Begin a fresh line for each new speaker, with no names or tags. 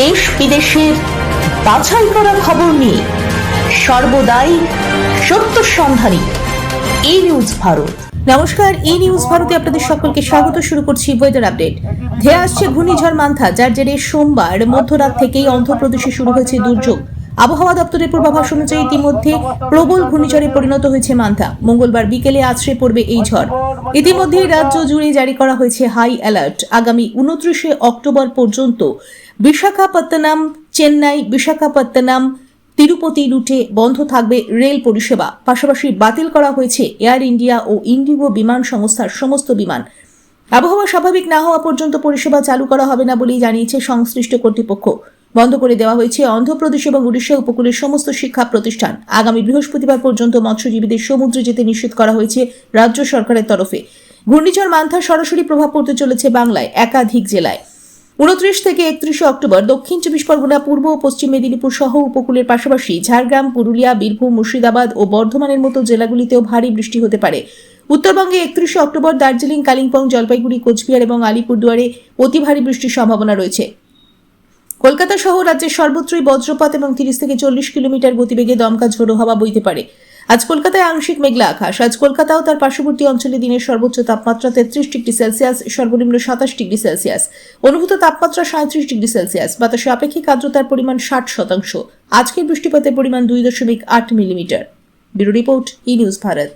দেশ বিদেশের বাছাই করা খবর নিয়ে সর্বদাই সত্য সন্ধানী এই নিউজ ভারত। নমস্কার ই নিউজ ভারতে আপনাদের সকলকে স্বাগত। শুরু করছি ওয়েদার আপডেট ধেয়ে আসছে ঘূর্ণিঝড় মান্থা, যার জেরে সোমবার মধ্যরাত থেকেই অন্ধ্রপ্রদেশে শুরু হয়েছে দুর্যোগ। আবহাওয়া দপ্তরের পূর্বাভাস অনুযায়ী ইতিমধ্যে প্রবল ঘূর্ণিঝড়ে পরিণত হয়েছে মান্থা। মঙ্গলবার বিকেলে আছড়ে পড়বে এই ঝড়। ইতিমধ্যে রাজ্য জুড়ে জারি করা হয়েছে হাই অ্যালার্ট। আগামী উনত্রিশে অক্টোবর পর্যন্ত বিশাখাপত্তনম, চেন্নাই, বিশাখাপত্তনম, তিরুপতি রুটে বন্ধ থাকবে রেল পরিষেবা। পাশাপাশি বাতিল করা হয়েছে এয়ার ইন্ডিয়া ও ইন্ডিগো বিমান সংস্থার সমস্ত বিমান। আবহাওয়া স্বাভাবিক না হওয়া পর্যন্ত পরিষেবা চালু করা হবে না বলেই জানিয়েছে সংশ্লিষ্ট কর্তৃপক্ষ। বন্ধ করে দেওয়া হয়েছে অন্ধ্রপ্রদেশ এবং উড়িষ্যা উপকূলের সমস্ত শিক্ষা প্রতিষ্ঠান। আগামী বৃহস্পতিবার পর্যন্ত মৎস্যজীবীদের সমুদ্রে যেতে নিষেধ করা হয়েছে রাজ্য সরকারের তরফে। ঘূর্ণিঝড় মান্থার সরাসরি প্রভাব পড়তে চলেছে বাংলায় একাধিক জেলায়। উনত্রিশ থেকে একত্রিশে অক্টোবর দক্ষিণ চব্বিশ পরগনা, পূর্ব ও পশ্চিম মেদিনীপুর সহ উপকূলের পাশাপাশি ঝাড়গ্রাম, পুরুলিয়া, বীরভূম, মুর্শিদাবাদ ও বর্ধমানের মতো জেলাগুলিতেও ভারী বৃষ্টি হতে পারে। উত্তরবঙ্গে একত্রিশে অক্টোবর দার্জিলিং, কালিম্পং, জলপাইগুড়ি, কোচবিহার এবং আলিপুরদুয়ারে অতি ভারী বৃষ্টির সম্ভাবনা রয়েছে। কলকাতা সহ রাজ্যের সর্বত্রই বজ্রপাত এবং তিরিশ থেকে চল্লিশ কিলোমিটার গতিবেগে দমকা ঝোড়ো হাওয়া বইতে পারে। আজ কলকাতায় আংশিক মেঘলা আকাশ। আজ কলকাতা ও তার পার্শ্ববর্তী অঞ্চলে দিনের সর্বোচ্চ তাপমাত্রা তেত্রিশ ডিগ্রি সেলসিয়াস, সর্বনিম্ন সাতাশ ডিগ্রি সেলসিয়াস। অনুভূত তাপমাত্রা সাঁত্রিশ ডিগ্রি সেলসিয়াস। বাতাসে আপেক্ষিক আর্দ্রতার পরিমাণ ষাট শতাংশ। আজকের বৃষ্টিপাতের পরিমাণ দুই দশমিক আট millimetre. Bureau report, E news Bharat.